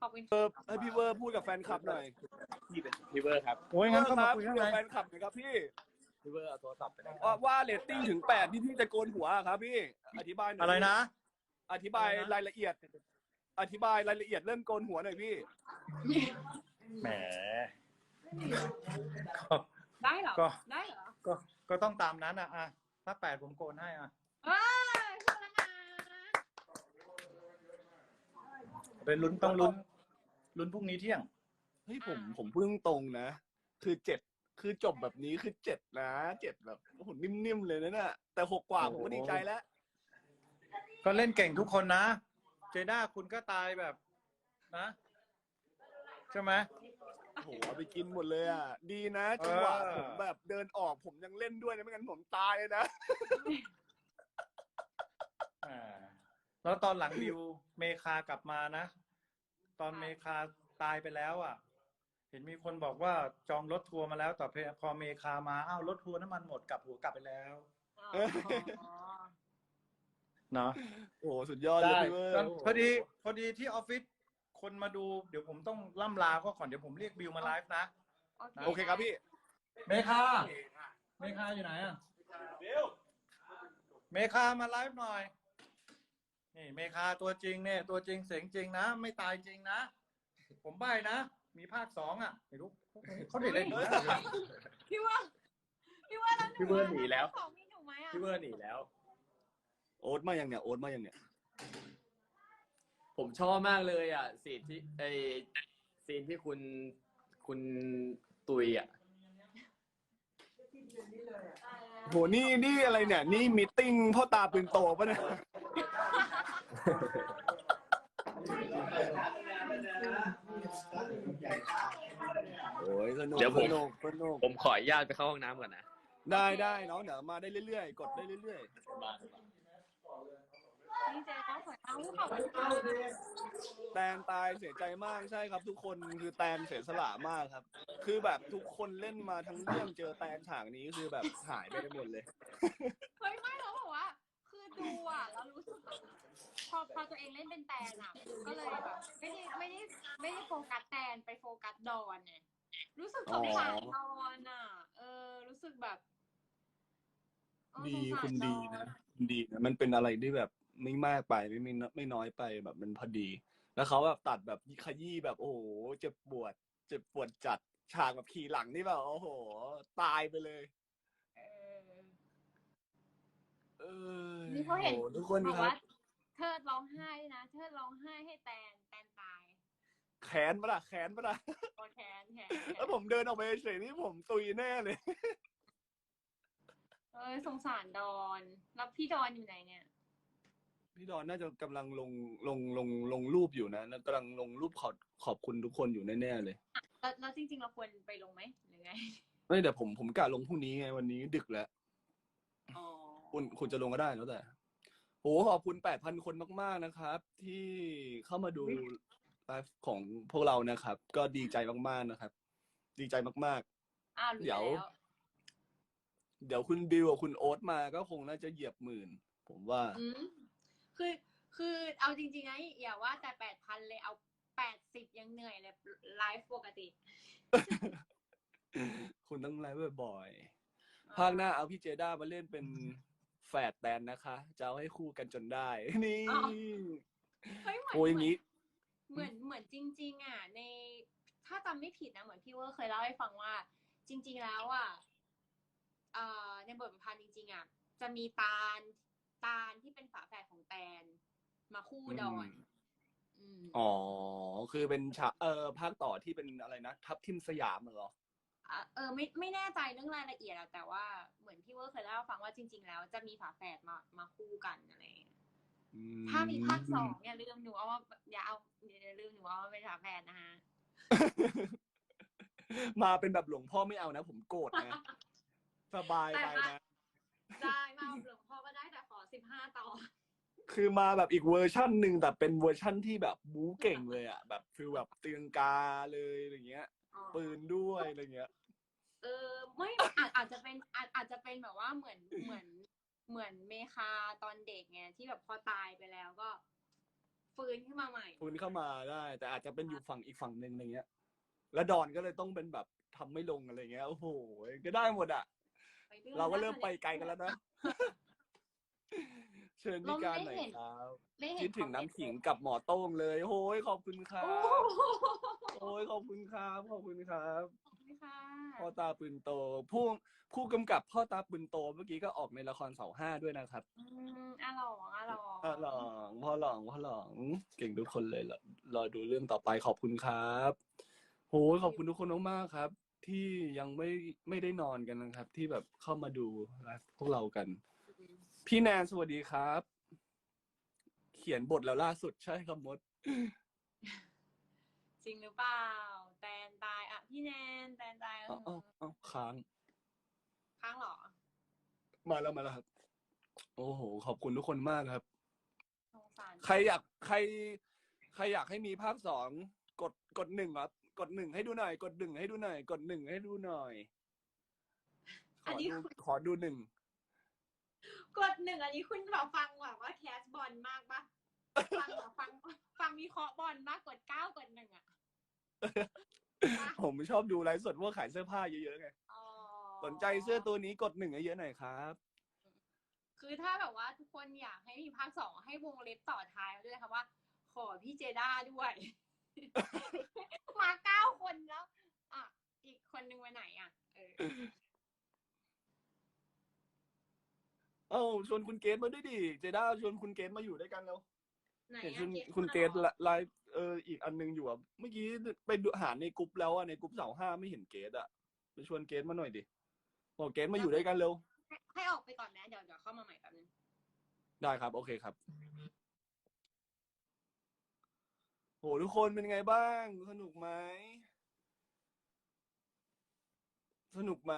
ขอบคุณเออให้พี่เวอร์พูดกับแฟนคลับหน่อยพี่เป็นพี่เวอร์ครับโอ้ยงั้นก็คมารับคุยคุข้ายงในกับแฟนคลับหน่อยครับพี่พี่เวอร์เอาโทรศัพท์ไปได้ว่าว่าเรตติ้งถึงแปดที่พี่จะโกนหัวอะครับ พี่ อธิบายหน่อยอะไรนะ อธิบายอะไรนะรายละเอียด อธิบายรายละเอียดเรื่องโกนหัวหน่อยพี่ แหมได้เหรอ ก็ได้เหรอ ก็ก็ต้องตามนั้นอะอะถ้าแปดผมโกนให้อะเอ้ยช่วยแล้วนะ เป็นลุ้นต้องลุ้นลุ้นพรุ่งนี้เที่ยง เฮ้ยผมผมพูดตรงๆนะ คือเจ็ดคือจบแบบนี้คือเจ็ดนะเจ็ดแบบโอ้โหนิ่มๆเลยนะเนี่ยแต่หกกว่าผมก็ดีใจแล้ว ก็เล่นเก่งทุกคนนะ เจด้าคุณก็ตายแบบนะใช่ไหมโอ้โหเอาไปกินหมดเลยอะ ดีนะจังหวะเออ ผมแบบเดินออกผมยังเล่นด้วยนะไม่งั้นผมตายเลยนะอ่า แล้วตอนหลังดิวเมคากลับมานะ ตอนเมคาตายไปแล้ว อะ เห็นมีคนบอกว่าจองรถทัวร์มาแล้วแต่พอเมคามาอ้าวรถทัวร์น้ำมันหมดกลับหัวกลับไปแล้วอ๋อเนาะโอ้โหสุดยอดเลยได้พี่เวอร์ก็พอดี พอดีที่ออฟฟิศคนมาดูเดี๋ยวผมต้องล่ำลาเขาก่อนเดี๋ยวผมเรียกบิวมาไลฟ์นะ โอเคครับพี่ เมคาเมคาอยู่ไหนอะเมคามาไลฟ์หน่อยนี่ เมคาตัวจริงเนี่ยตัวจริงเสียงจริงนะ ไม่ตายจริงนะ ผมใบ้นะ มีภาคสองอะไม่รู้เขาได้เล่นอยู่นะพี่ว่าพี่ว่าแล้วหนูพี่เวอร์หนีแล้วของมีหนูไหมอะพี่เวอร์หนีแล้ว โอ๊ตมายังเนี่ยโอ๊ตมายังเนี่ยผมชอบมากเลยอะซีนที่ไอซีนที่คุณคุณตุยอะโหนี่นี่อะไรเนี่ย นี่มิทติ้งพ่อตาปืนโตปะเนี่ย โอ้ยสนุกเดี๋ยวผมสนุกสนุกผมขออนุญาตไปเข้าห้องน้ำก่อนนะ ได้ได้น้องเดี๋ยวมาได้เรื่อยๆ กดได้เรื่อยนี่เจ๊ก็สวยมากขอบคุณค่ะๆ แตนตายเสียใจมากใช่ครับ ทุกคนคือแตนเสียสละมากครับ คือแบบทุกคนเล่นมาทั้งเรื่องเจอแตนฉากนี้คือแบบหายไปได้หมดเลย เฮ้ยไม่เราบอกว่า คือดูอะเรารู้สึกแบบพอพอตัวเองเล่นเป็นแตนอะ ก็เลยแบบไม่ได้ไม่ได้ไม่ได้โฟกัสแตนไปโฟกัสดอนเนี่ย รู้สึกสงสารดอนอะ เออ รู้สึกแบบเออดีสงสารคุณดีอนะคุณดีนะมันเป็นอะไรที่แบบไม่มากไปไม่ไม่ไม่น้อยไปแบบมันพอดี แล้วเขาแบบตัดแบบขยี้แบบโอ้โหเจ็บปวด เจ็บปวดจัดฉากแบบขี่หลังนี่แบบโอ้โห ตายไปเลยเออเออนี่เขาเห็นโอ้โทุกคนบอกครับว่าเทิดร้องไห้ด้วยนะเทิดร้องไห้ให้แตนแตนตาย แค้นปะล่ะแค้นปะล่ะโอแคนแคนแล้วผมเดินออกไปเฉยๆนี่ผมตุยแน่เลย เออสงสารดอนแล้วพี่ดอนอยู่ไหนเนี่ย พี่ดอนน่าจะกำลังลงลงลงลงรูปอยู่นะแล้วกำลังลงรูปขอบขอบคุณทุกคนอยู่แน่ๆเลย แล้วแล้วจริง ๆ เราควรไปลงไหมหรือไงไม่แต่ผมผมกะลงพรุ่งนี้ไงวันนี้ดึกแล้ว อ๋อคุณคุณจะลงก็ได้แล้วแต่โหขอบคุณแปดพันคนมาก ๆนะครับ ที่เข้ามาดู ไลฟ์ของพวกเรานะครับ ก็ดีใจมากๆนะครับ ดีใจมากอ้าวรู้เดี๋ยวแล้วๆเดี๋ยวคุณบิวกับคุณโอ๊ตมาก็คงน่าจะเหยียบหมื่น ผมว่า อืมคือคือเอาจริงๆนะอย่าว่าแต่แปดพันเลยเอาแปดสิบยังเหนื่อยเลยไลฟ์ปกติคุณต้องไลฟ์บ่อยๆภาคหน้าเอาพี่เจด้ามาเล่นเป็นแฝดแตนนะคะ จะเอาให้คู่กันจนได้ นี่อ้าวเฮ้ยเหมือนโอ้ยอย่างนี้ เหมือนเหมือนจริง ๆ อะ ในถ้าจำไม่ผิดนะเหมือนพี่เวอร์เคยเล่าให้ฟังว่า จริง ๆ แล้วอะเอ่อในบทประพันธ์จริง ๆ อะ จะมีตาลตาลที่เป็นฝาแฝดของแตน มาคู่ดอนอืมอ๋อ คือเป็นฉากเออภาคต่อที่เป็นอะไรนะ ทับทิมสยามเหรออะเออไม่ไม่แน่ใจเรื่องรายละเอียดอะแต่ว่าเหมือนพี่เวอร์เคยเล่าให้ฟังว่าจริง ๆ แล้วจะมีฝาแฝดมามาคู่กันอะไรอย่างเงี้ยอื ถ้ามีภาคสองอย่าลืมหนูเอาว่าอย่าเอาอย่าลืมหนูเอาว่าเป็นฝาแฝดนะฮะ มาเป็นแบบหลวงพ่อไม่เอานะ ผมโกรธนะ สบายไปนะ ได้มาเอาหลวงพ่อก็ได้แต่ขอสิบห้าต่อ คือมาแบบอีกเวอร์ชั่นหนึ่งแต่เป็นเวอร์ชั่นที่แบบบู๊เก่งเลยอะ แบบฟิลแบบเตียงกาเลยอะไรเงี้ย ปืนด้วยอะไรเงี้ย เออไม่อาจอาจจะเป็นอาจอาจจะเป็นแบบว่าเหมือนเหมือน เหมือนเมคาตอนเด็กไงที่แบบพอตายไปแล้วก็ ฟื้นขึ้นมาใหม่ คุณเข้ามาได้ แต่อาจจะเป็นอยู่ฝั่งอีกฝั่งหนึ่งอะไรเงี้ย แล้วดอนก็เลยต้องเป็นแบบทำไม่ลงอะไรเงี้ยโอ้โหก็ได้หมดอะ ไปองเราก็เริ่มไปไกลกันแล้วนะ เชิญพี่การหน่อยครับไม่เห็นคิดถึงน้ำขิงกับหมอโต้งเลยโอ้ยขอบคุณครัโอ้บโหโอ้ยขอบคุณครับ ขอบคุณครับ ขอบคุณค่ะ พ่อตาปืนโต ผู้ผู้กำกับพ่อตาปืนโตเมื่อกี้ก็ออกในละครเสาห้าด้วยนะครับ อืมอะหลองอะหลองพ่อหลองพ่อหลองพ่อหลอง เก่งทุกคนเลยรอรอดูเรื่องต่อไปขอบคุณครับโหขอบคุณทุกคนมากๆครับ ที่ยังไม่ไม่ได้นอนกันนะครับ ที่แบบเข้ามาดูไลฟ์พวกเรากัน พี่แนนสวัสดีครับ เขียนบทแล้วล่าสุดใช่ครับมด จริงหรือเปล่าแตนตายอะ พี่แนนแตนตายเอเอ้าอเอ้าเอ้าค้าง ค้างเหรอมาแล้วมาแล้วครับ โอ้โห ขอบคุณทุกคนมากครับ สงสารใครอยากใคร ใครอยากให้มีภาคสองกดกดหนึ่งครับ กดหนึ่งให้ดูหน่อย กดหนึ่งให้ดูหน่อย กดหนึ่งให้ดูหน่อย ขอันอนี้ดูคุณขอดูหนึ่ง กดหนึ่งอันนี้คุณแบบฟังแบบว่าแคสบอลมากปะฟังแบบฟังฟังมีเคราะห์บอลมากกดเก้ากดหนึ่งอะ ผมชอบดูไลฟ์สดพวกขายเสื้อผ้าเยอะๆไงอ๋อสนใจเสื้อตัวนี้กดหนึ่งให้เยอะหน่อยครับ คือถ้าแบบว่าทุกคนอยากให้มีภาคสองให้วงเล็บต่อท้ายด้วยนะคะว่า ขอพี่เจด้าด้วย มาเก้าคนแล้ว อะ อีกคนนึงไปไหนอะ เออ เอ้าชวนคุณเกตมาด้วยดิเจด้าชวนคุณเกตมาอยู่ด้วยกันแล้ว ไหนเห็นอะคุณจคุณมาเกตหรอไลฟ์เอออีกอันนึงอยู่อะเมื่อกี้ไปดูหาในกรุ๊ปแล้วอะในกรุ๊ปเสาห้าไม่เห็นเกตอะไปชวนเกตมาหน่อยดิบอกเกตมาอยู่ด้วยกันเร็วให้ให้ออกไปก่อนนะเดี๋ยวเดี๋ยวเข้ามาใหม่แป๊บนึงได้ครับ โอเคครับ โหทุกคนเป็นไงบ้าง สนุกไหม สนุกไหม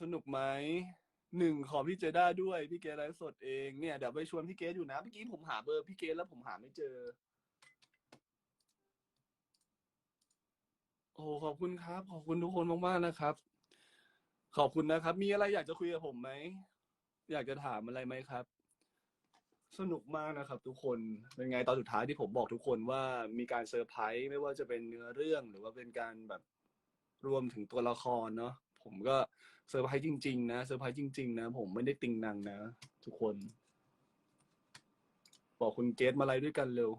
สนุกไหม หนึ่งขอพี่เจด้าด้วยพี่เกดไลฟ์สดเองเนี่ยเดี๋ยวไปชวนพี่เกดอยู่นะเมื่อกี้ผมหาเบอร์พี่เกดแล้วผมหาไม่เจอ โอ้ขอบคุณครับ ขอบคุณทุกคนมากๆนะครับ ขอบคุณนะครับ มีอะไรอยากจะคุยกับผมไหมอยากจะถามอะไรไหมครับ สนุกมากนะครับ ทุกคนเป็นไงตอนสุดท้ายที่ผมบอกทุกคนว่ามีการเซอร์ไพรส์ไม่ว่าจะเป็นเนื้อเรื่องหรือว่าเป็นการแบบรวมถึงตัวละครเนาะ ผมก็เซอร์ไพรส์จริง ๆ นะเซอร์ไพรส์จริง ๆ นะ ผมไม่ได้ติงนังนะ ทุกคน บอกคุณเกตมาอะไรด้วยกันเร็ว